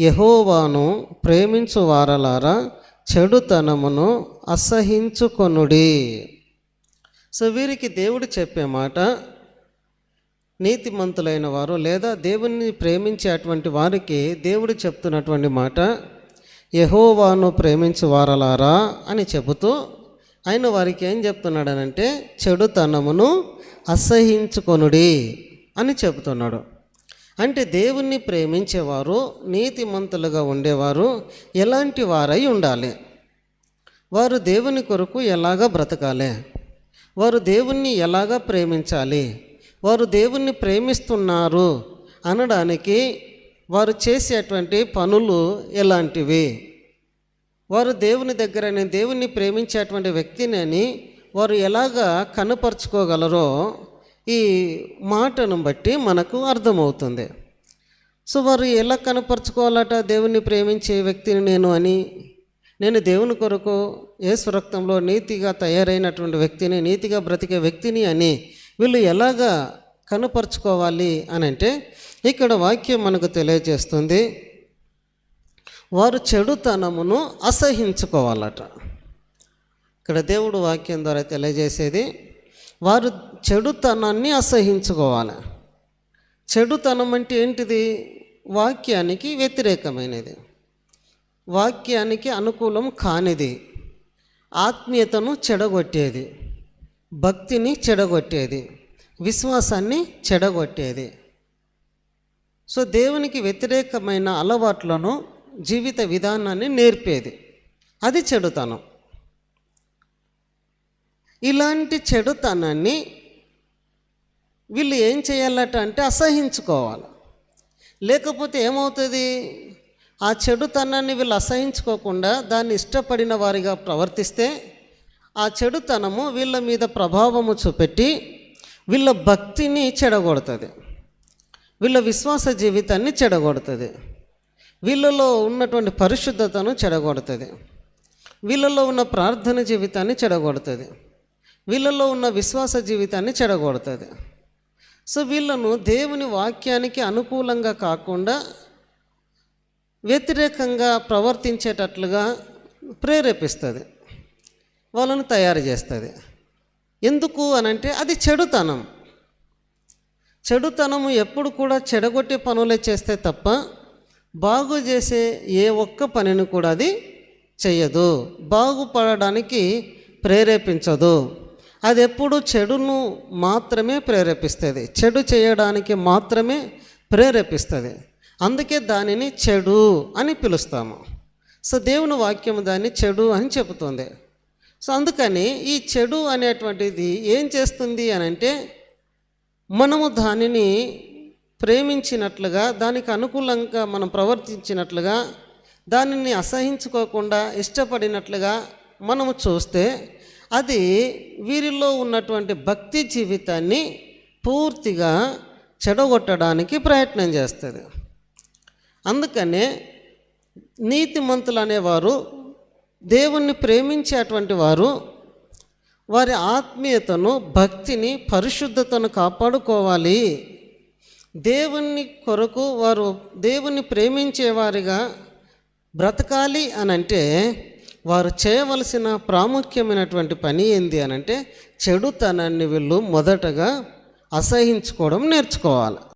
యహోవాను ప్రేమించు వారలారా చెడుతనమును అసహించుకొనుడి. సో వీరికి దేవుడు చెప్పే మాట నీతిమంతులైన వారు లేదా దేవుణ్ణి ప్రేమించే అటువంటి వారికి దేవుడు చెప్తున్నటువంటి మాట యహోవాను ప్రేమించు వారలారా అని చెబుతూ ఆయన వారికి ఏం చెప్తున్నాడనంటే చెడుతనమును అసహించుకొనుడి అని చెబుతున్నాడు. అంటే దేవుణ్ణి ప్రేమించేవారు నీతిమంతులుగా ఉండేవారు ఎలాంటి వారై ఉండాలి? వారు దేవుని కొరకు ఎలాగ బ్రతకాలి? వారు దేవుణ్ణి ఎలాగ ప్రేమించాలి? వారు దేవుణ్ణి ప్రేమిస్తున్నారు అనడానికి వారు చేసేటువంటి పనులు ఎలాంటివి? వారు దేవుని దగ్గరనే దేవుణ్ణి ప్రేమించేటువంటి వ్యక్తిని అని వారు ఎలాగా కనపరుచుకోగలరో ఈ మాటను బట్టి మనకు అర్థమవుతుంది. సో వారు ఎలా కనపరుచుకోవాలట? దేవుణ్ణి ప్రేమించే వ్యక్తిని నేను అని నేను దేవుని కొరకు యేసు రక్తంలో నీతిగా తయారైనటువంటి వ్యక్తిని నీతిగా బ్రతికే వ్యక్తిని అని వీళ్ళు ఎలాగా కనపరుచుకోవాలి అని అంటే ఇక్కడ వాక్యం మనకు తెలియజేస్తుంది వారు చెడుతనమును అసహించుకోవాలట. ఇక్కడ దేవుడు వాక్యం ద్వారా తెలియజేసేది వారు చెడుతనాన్ని అసహించుకోవాలి. చెడుతనం అంటే ఏంటిది? వాక్యానికి వ్యతిరేకమైనది. వాక్యానికి అనుకూలం కానిది. ఆత్మీయతను చెడగొట్టేది. భక్తిని చెడగొట్టేది. విశ్వాసాన్ని చెడగొట్టేది. సో దేవునికి వ్యతిరేకమైన అలవాట్లను జీవిత విధానాన్ని నేర్పేది. అది చెడుతనం. ఇలాంటి చెడుతనాన్ని వీళ్ళు ఏం చేయాలట అంటే అసహించుకోవాలి. లేకపోతే ఏమవుతుంది? ఆ చెడుతనాన్ని వీళ్ళు అసహించుకోకుండా దాన్ని ఇష్టపడిన వారిగా ప్రవర్తిస్తే ఆ చెడుతనము వీళ్ళ మీద ప్రభావము చూపెట్టి వీళ్ళ భక్తిని చెడగొడుతుంది. వీళ్ళ విశ్వాస జీవితాన్ని చెడగొడుతుంది. వీళ్ళలో ఉన్నటువంటి పరిశుద్ధతను చెడగొడుతుంది. వీళ్ళలో ఉన్న ప్రార్థన జీవితాన్ని చెడగొడుతుంది. వీళ్ళలో ఉన్న విశ్వాస జీవితాన్ని చెడగొడుతుంది. సో వీళ్ళను దేవుని వాక్యానికి అనుకూలంగా కాకుండా వ్యతిరేకంగా ప్రవర్తించేటట్లుగా ప్రేరేపిస్తుంది. వాళ్ళను తయారు చేస్తుంది. ఎందుకు అనంటే అది చెడుతనం. చెడుతనము ఎప్పుడు కూడా చెడగొట్టే పనులే చేస్తే తప్ప బాగు చేసే ఏ ఒక్క పనిని కూడా అది చెయ్యదు. బాగుపడడానికి ప్రేరేపించదు. అది ఎప్పుడు చెడును మాత్రమే ప్రేరేపిస్తుంది. చెడు చేయడానికి మాత్రమే ప్రేరేపిస్తుంది. అందుకే దానిని చెడు అని పిలుస్తాము. సో దేవుని వాక్యం దాన్ని చెడు అని చెబుతుంది. సో అందుకని ఈ చెడు అనేటువంటిది ఏం చేస్తుంది అని అంటే మనము దానిని ప్రేమించినట్లుగా దానికి అనుకూలంగా మనం ప్రవర్తించినట్లుగా దానిని అసహించుకోకుండా ఇష్టపడినట్లుగా మనము చూస్తే అది వీరిలో ఉన్నటువంటి భక్తి జీవితాన్ని పూర్తిగా చెడగొట్టడానికి ప్రయత్నం చేస్తుంది. అందుకనే నీతిమంతులు అనేవారు దేవుణ్ణి ప్రేమించేటువంటి వారు వారి ఆత్మీయతను భక్తిని పరిశుద్ధతను కాపాడుకోవాలి. దేవుని కొరకు వారు దేవుణ్ణి ప్రేమించేవారిగా బ్రతకాలి అని అంటే వారు చేయవలసిన ప్రాముఖ్యమైనటువంటి పని ఏంది అని అంటే చెడుతనాన్ని వీళ్ళు మొదటగా అసహించుకోవడం నేర్చుకోవాలి.